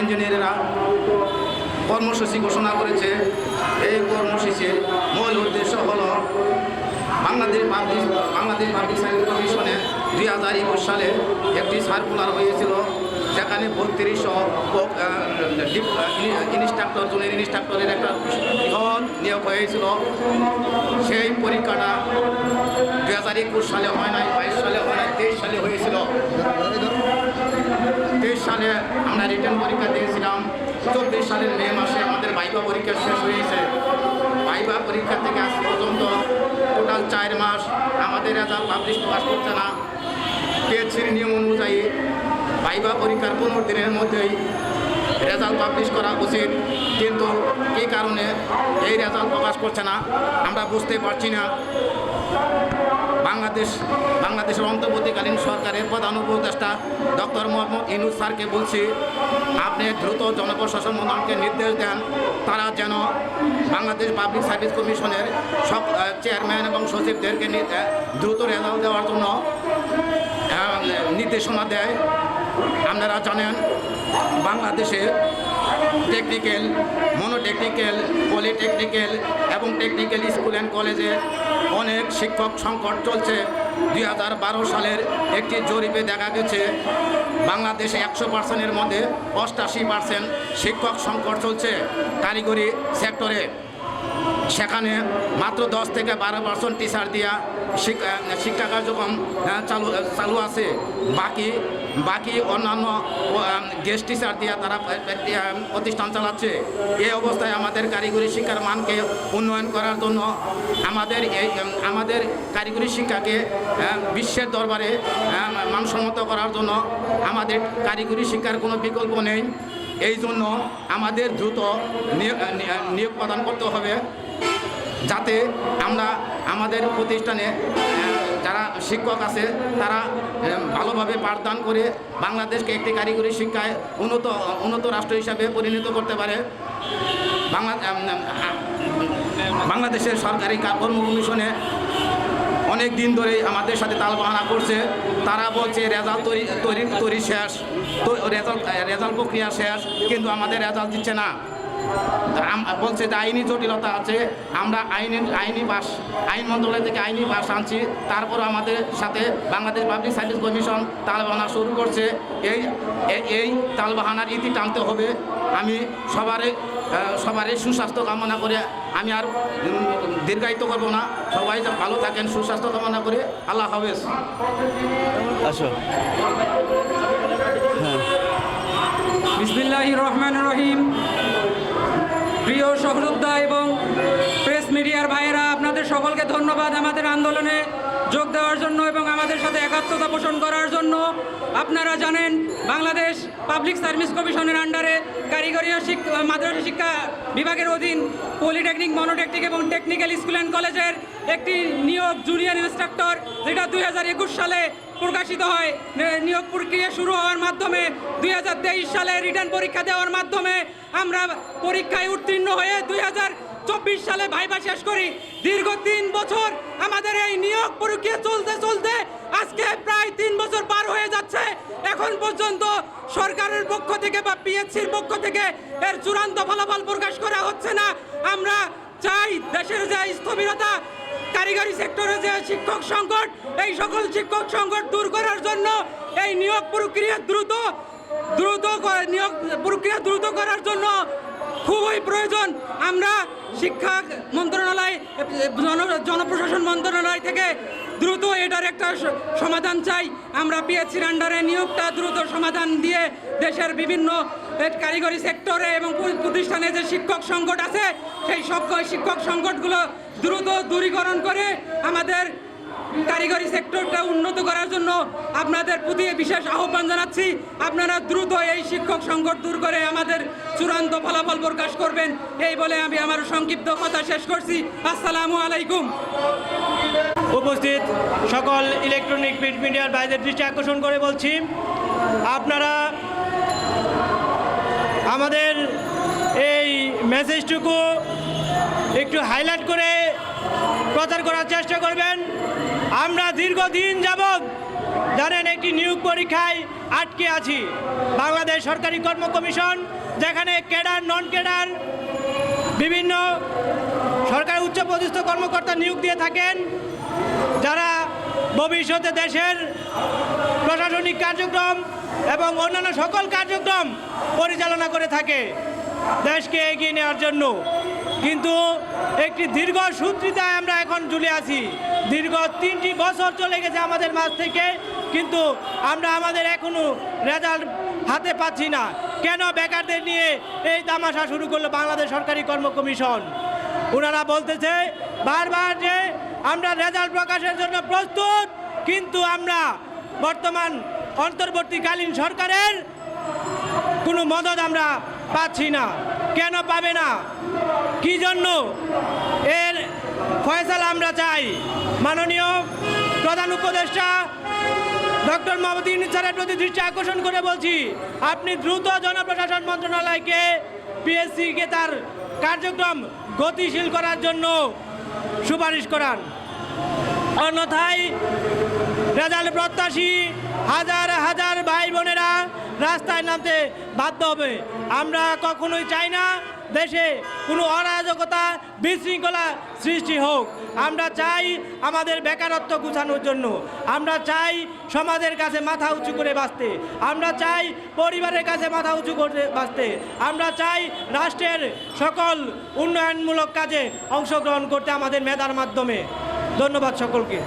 ইঞ্জিনিয়ারেরা কর্মসূচি ঘোষণা করেছে। এই কর্মসূচির মূল উদ্দেশ্য হল Bangladesh public Bangladesh public service কমিশনে দুই হাজার একুশ সালে একটি সার্কুলার হয়েছিল সেখানে বত্রিশশো ইনস্ট্রাক্টর, জুনিয়র ইনস্ট্রাক্টরের একটা বৃহৎ নিয়োগ হয়েছিল। সেই পরীক্ষাটা দুই হাজার একুশ সালে হয় নাই, বাইশ সালে হয় নাই, তেইশ সালে হয়েছিল। সালে আমরা রিটার্ন পরীক্ষা দিয়েছিলাম। চব্বিশ সালের মে মাসে আমাদের বাইবা পরীক্ষা শেষ হয়েছে। বাইবা পরীক্ষা থেকে আজ পর্যন্ত টোটাল চার মাস আমাদের রেজাল্ট পাবলিশ প্রকাশ করছে না। পিএইচসির নিয়ম অনুযায়ী বাইবা পরীক্ষার পনেরো দিনের মধ্যেই রেজাল্ট পাবলিশ করা উচিত। কিন্তু কী কারণে এই রেজাল্ট প্রকাশ করছে না, আমরা বুঝতে পারছি না। বাংলাদেশ, বাংলাদেশের অন্তর্বর্তীকালীন সরকারের প্রধান উপদেষ্টা ডক্টর মোহাম্মদ ইনুস স্যারকে বলছি, আপনি দ্রুত জনপ্রশাসন মন্ত্রণালয়কে নির্দেশ দেন, তারা যেন বাংলাদেশ পাবলিক সার্ভিস কমিশনের সব চেয়ারম্যান এবং সচিবদেরকে দ্রুত রেজাল্ট দেওয়ার জন্য নির্দেশনা দেয়। আপনারা জানেন, বাংলাদেশে টেকনিক্যাল মনোটেকনিক্যাল পলিটেকনিক্যাল এবং টেকনিক্যাল স্কুল অ্যান্ড কলেজে অনেক শিক্ষক সংকট চলছে। দুই হাজার বারো সালের একটি জরিপে দেখা গেছে, বাংলাদেশে একশো পার্সেন্টের মধ্যে অষ্টাশি পার্সেন্ট শিক্ষক সংকট চলছে কারিগরি সেক্টরে। সেখানে মাত্র দশ থেকে বারো পার্সেন্ট টিচার দিয়া শিক্ষা কার্যক্রম চালু চালু আছে। বাকি বাকি অন্যান্য গেস্ট টিচার দিয়া তারা প্রতিষ্ঠান চালাচ্ছে। এই অবস্থায় আমাদের কারিগরি শিক্ষার মানকে উন্নয়ন করার জন্য আমাদের এই আমাদের কারিগরি শিক্ষাকে বিশ্বের দরবারে মানসম্মত করার জন্য আমাদের কারিগরি শিক্ষার কোনো বিকল্প নেই। এই জন্য আমাদের দ্রুত নিয়োগ প্রদান করতে হবে। যাতে আমরা আমাদের প্রতিষ্ঠানে যারা শিক্ষক আছে, তারা ভালোভাবে পাঠদান করে বাংলাদেশকে একটি কারিগরি শিক্ষায় উন্নত উন্নত রাষ্ট্র হিসাবে পরিণত করতে পারে। বাংলা বাংলাদেশের সরকারি কর্ম কমিশনে অনেক দিন ধরেই আমাদের সাথে তালবাহানা করছে। তারা বলছে, রেজাল্ট তৈরি তৈরি তৈরি শেষ। রেজাল্ট রেজাল্ট প্রক্রিয়া শেষ, কিন্তু আমাদের রেজাল্ট দিচ্ছে না। বলছে যে আইনি জটিলতা আছে আমরা আইনি আইনি বাস আইন মন্ত্রণালয় থেকে আইনি বাস আনছি তারপর আমাদের সাথে বাংলাদেশ পাবলিক সার্ভিস কমিশন তালবাহানা শুরু করছে এই এই তালবাহানার ইতি টানতে হবে আমি সবারই সবারই সুস্বাস্থ্য কামনা করে আমি আর দীর্ঘায়িত করব না সবাই ভালো থাকেন সুস্বাস্থ্য কামনা করে আল্লাহ হাফেজ। আসো। বিসমিল্লাহ রহমান রহিম। প্রিয় সহযোদ্ধা এবং প্রেস মিডিয়ার ভাইয়েরা, আপনাদের সকলকে ধন্যবাদ আমাদের আন্দোলনে যোগ দেওয়ার জন্য এবং আমাদের সাথে একাত্মতা পোষণ করার জন্য। আপনারা জানেন, বাংলাদেশ পাবলিক সার্ভিস কমিশনের আন্ডারে কারিগরি ও শিক- মাদ্রাসা শিক্ষা বিভাগের অধীন পলিটেকনিক, মনোটেকনিক এবং টেকনিক্যাল স্কুল অ্যান্ড কলেজের একটি নিয়োগ জুনিয়র ইন্সট্রাক্টর, যেটা দুই হাজার একুশ সালে প্রকাশিত হয়। নিয়োগ প্রক্রিয়া শুরু হওয়ার মাধ্যমে, দুই হাজার তেইশ সালে রিটার্ন পরীক্ষা দেওয়ার মাধ্যমে আমরা পরীক্ষায় উত্তীর্ণ হয়ে দুই চব্বিশ সালে ভাইবা শেষ করি। দীর্ঘ তিন বছর আমাদের এই নিয়োগ প্রক্রিয়া চলতে চলতে আজকে প্রায় তিন বছর পার হয়ে যাচ্ছে। এখন পর্যন্ত সরকারের পক্ষ থেকে বা পিএসসির পক্ষ থেকে এর চূড়ান্ত ফলাফল প্রকাশ করা হচ্ছে না। আমরা চাই দেশের যে স্থবিরতা, কারিগরি সেক্টরে যে শিক্ষক সংকট, এই সকল শিক্ষক সংকট দূর করার জন্য এই নিয়োগ প্রক্রিয়া দ্রুত দ্রুত নিয়োগ প্রক্রিয়া দ্রুত করার জন্য খুবই প্রয়োজন। আমরা শিক্ষা মন্ত্রণালয়, জন- জনপ্রশাসন মন্ত্রণালয় থেকে দ্রুত এটার একটা সমাধান চাই। আমরা পিএসসির আন্ডারে নিয়োগটা দ্রুত সমাধান দিয়ে দেশের বিভিন্ন কারিগরি সেক্টরে এবং প্রতিষ্ঠানে যে শিক্ষক সংকট আছে, সেই শিক্ষক সংকটগুলো দ্রুত দূরীকরণ করে আমাদের কারিগরি সেক্টরটা উন্নত করার জন্য আপনাদের প্রতি বিশেষ আহ্বান জানাচ্ছি। আপনারা দ্রুত এই শিক্ষক সংকট দূর করে আমাদের চূড়ান্ত ফলাফল প্রকাশ করবেন। এই বলে আমি আমার সংক্ষিপ্ত কথা শেষ করছি। আসসালামু আলাইকুম। উপস্থিত সকল ইলেকট্রনিক প্রিন্ট মিডিয়ার ভাইদের দৃষ্টি আকর্ষণ করে বলছি, আপনারা আমাদের এই মেসেজটুকু একটু হাইলাইট করে প্রচার করার চেষ্টা করবেন। আমরা দীর্ঘদিন যাবৎ জানেন একটি নিয়োগ পরীক্ষায় আটকে আছি। বাংলাদেশ সরকারি কর্ম কমিশন, যেখানে ক্যাডার নন ক্যাডার বিভিন্ন সরকারি উচ্চপদস্থ কর্মকর্তা নিয়োগ দিয়ে থাকেন। যারা ভবিষ্যতে দেশের প্রশাসনিক কার্যক্রম এবং অন্যান্য সকল কার্যক্রম পরিচালনা করে থাকে, দেশকে এগিয়ে নেওয়ার জন্য। কিন্তু একটি দীর্ঘ সূত্রিতায় আমরা এখন ঝুলে আছি। দীর্ঘ তিনটি বছর চলে গেছে আমাদের মাঝ থেকে, কিন্তু আমরা আমাদের এখনও রেজাল্ট হাতে পাচ্ছি না। কেন বেকারদের নিয়ে এই তামাশা শুরু করল বাংলাদেশ সরকারি কর্ম কমিশন ওনারা বলতেছে বারবার যে আমরা রেজাল্ট প্রকাশের জন্য প্রস্তুত, কিন্তু আমরা বর্তমান অন্তর্বর্তীকালীন সরকারের কোনো মদত আমরা পাচ্ছি না। কেন পাবে না? কি জন্য? এর ফয়সালা আমরা চাই। মাননীয় প্রধান উপদেষ্টা ডক্টর মোহাম্মদ ইউনুস স্যারের প্রতি দৃষ্টি আকর্ষণ করে বলছি, আপনি দ্রুত জনপ্রশাসন মন্ত্রণালয়কে, পিএসসিকে তার কার্যক্রম গতিশীল করার জন্য সুপারিশ করান। অন্যথায় রেজাল্ট প্রত্যাশী হাজার হাজার ভাই বোনেরা রাস্তায় নামতে বাধ্য হবে। আমরা কখনোই চাই না দেশে কোনো অরাজকতা বিশৃঙ্খলা সৃষ্টি হোক। আমরা চাই আমাদের বেকারত্ব গুছানোর জন্য। আমরা চাই সমাজের কাছে মাথা উঁচু করে বাঁচতে। আমরা চাই পরিবারের কাছে মাথা উঁচু করে বাঁচতে। আমরা চাই রাষ্ট্রের সকল উন্নয়নমূলক কাজে অংশগ্রহণ করতে আমাদের মেধার মাধ্যমে। ধন্যবাদ সকলকে।